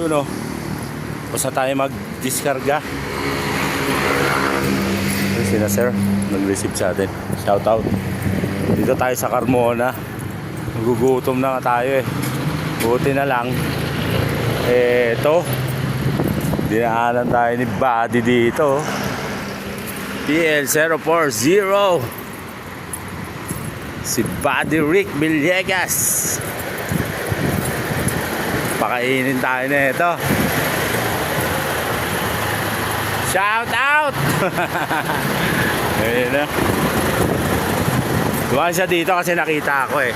Yun o. Basta tayo mag-discarga. Sila sir. Nag-receive sa atin. Shout out. Dito tayo sa Carmona. Nagugutom na nga tayo eh. Buti na lang. Eh, ito. Dinaanan tayo ni Buddy dito. PL040. Si Buddy Rick Villegas. Pakainin tayo na ito. Shout out! Ayun na. Dumaan siya dito kasi nakita ako eh.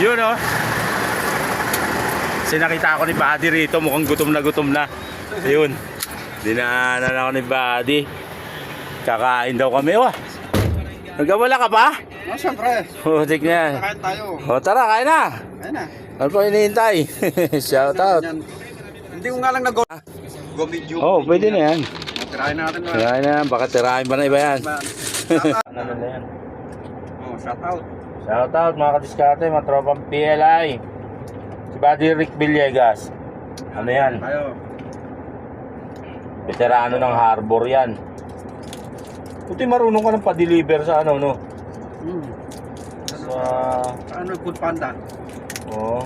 Yun oh. Kasi nakita ako ni Buddy rito. Mukhang gutom na gutom na. Ayun. Dinaanan ako ni Buddy. Kakain daw kami. Wah! Nagawala ka pa? Oh, syempre. Putik na yan. Kain tayo. O tara, kain na. Ayun na. Ano pa hinihintay? Shout out. Yan. Hindi ko nga lang nag-go. Go video. Oh, pwede na yan. Tirahin natin na. Kaya na, baka tirahin pa na iba yan. Shout out. Ano na yan? Oh, shout out. Shout out mga kadiskarte, mga tropang PLI. Si Buddy Rick Villegas. Ano yan? Tayo. Veterano ng harbor yan. Puti marunong ka ng pa-deliver sa ano, no? Hmm. Sa... Ano, food panda. Oo.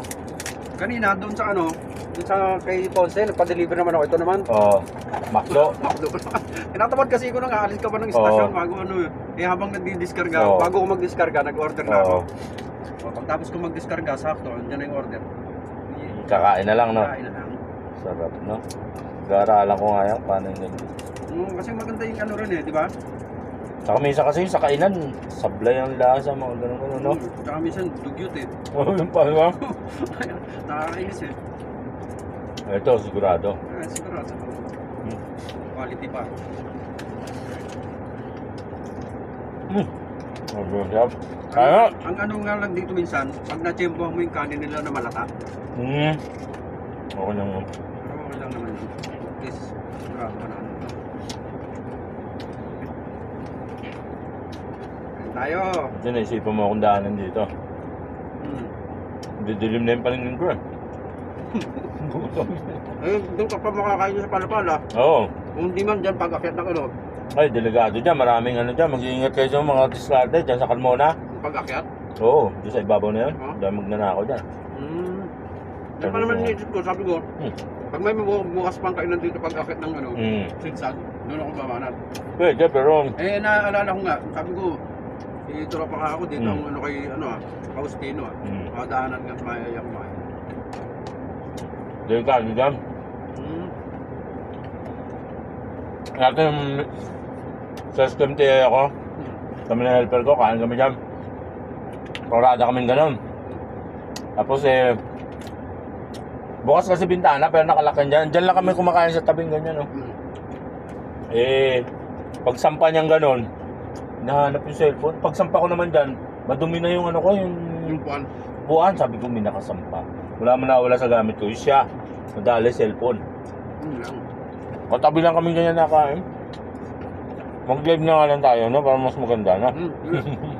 Kanina, doon sa ano, doon sa kay Ponce, nagpa-deliver naman ako. Ito naman. Oh. Makdo. Makdo. Tinatamad kasi ko nang aalis ka pa ng istasyon Oo. bago ano eh habang nagdi-discarga, Oo. bago ko mag-discarga, nag-order na ako. Oo. O, pagtapos ko mag-discarga, sakto, andyan na yung order. Kakain na lang, no? Kain na lang. Sarap, no? Gara-alam ko nga yan, paano yung ganyan. Mm, kasi maganda yung ano rin eh, di ba? Saka minsan kasi sa kainan, sablay ang lasa, mga ganun ganun, no? Mm, Tsaka minsan, dugyot eh. Oo, yung pa, di ba? Nakakainis eh. Ito, sigurado. Ah, siguro, sa Hmm. quality pa. Hmm. Ang sarap. Kaya, Ang ano nga lang dito minsan, pag na-chempohan mo yung kanin nila na malata, hmm. Okay lang. pero okay lang naman least, sigurado ka na ano. Kain tayo. Kasi naisipan mo akong daanan dito. Hmm. Didilim na yung paningin ko eh. Eh, doon ka pa makakain sa palapala. Oo. Kung di man dyan, pag-akyat ng ano, Ay, delegado dyan. Maraming ano dyan. Mag-iingat kayo sa mga diskarte dyan sa Carmona. pag-akyat. Oo. Dyan sa ibabaw na yun. Oh. Dahil magnanakaw dyan. Hmm. Yan pa naman iniisip ko, sabi ko, Hmm. pag may bu- bukas pang kainan dito pag-akyat ng ano, Hmm. sinsan, doon ako babanat. Pwede, pero... Eh, naalala ko nga, sabi ko, dito pa nga ako dito, Hmm. ang ano kay, ano ah, Faustino ah. Hmm. Makadaanan nga maya kumain. Delikado dyan. Hmm. Natin sa SKMT ako. Kami na helper ko. Kain kami dyan. Korada kaming ganun. Tapos eh... Bukas kasi bintana pero nakalakan dyan. Dyan lang kami kumakain sa tabing ganyan. Oh. Hmm. Eh, pagsampa niyang ganun, nahanap yung cellphone. Pagsampa ko naman dyan, madumi na yung ano ko, yung Yung puan. buwan. Sabi ko, may nakasampa. Wala mo nawala sa gamit ko. Yung siya, madali cellphone. Hmm. lang. Katabi lang kami ganyan nakain. Mag-live na nga lang tayo, no? Para mas maganda? Hmm. yun.